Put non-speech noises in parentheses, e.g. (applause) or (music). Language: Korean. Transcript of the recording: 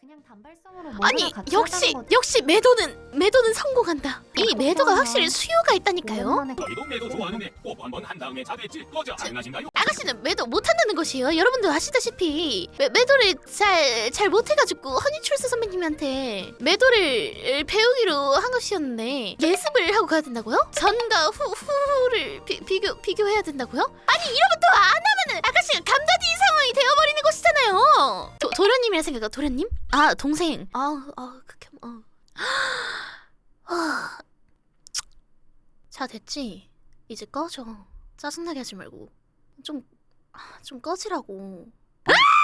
그냥 단발성으로 아니 역시. 역시 매도는 매도는 성공한다. 이 그렇구나. 매도가 확실히 수요가 있다니까요. 오랜만에 너희도 매도 좋아하는데 뽀뽀 한번 한 다음에 자백지 꺼져 장난인가요? 아가씨는 매도 못한다는 것이에요. 여러분들 아시다시피 매, 매도를 잘 잘 못해가지고 허니출스 선배님한테 매도를 배우기로 한 것이었는데 예습을 하고 가야 된다고요? 전과 후 후를 비, 비교 비교해야 된다고요? 아니 이러면 또안 도, 도련님이라 생각해 도련님? 아 동생. 아아 그렇게 어. (gasps) 아. 자 됐지. 이제 꺼져. 짜증나게 하지 말고 좀 아, 좀 꺼지라고. (gasps)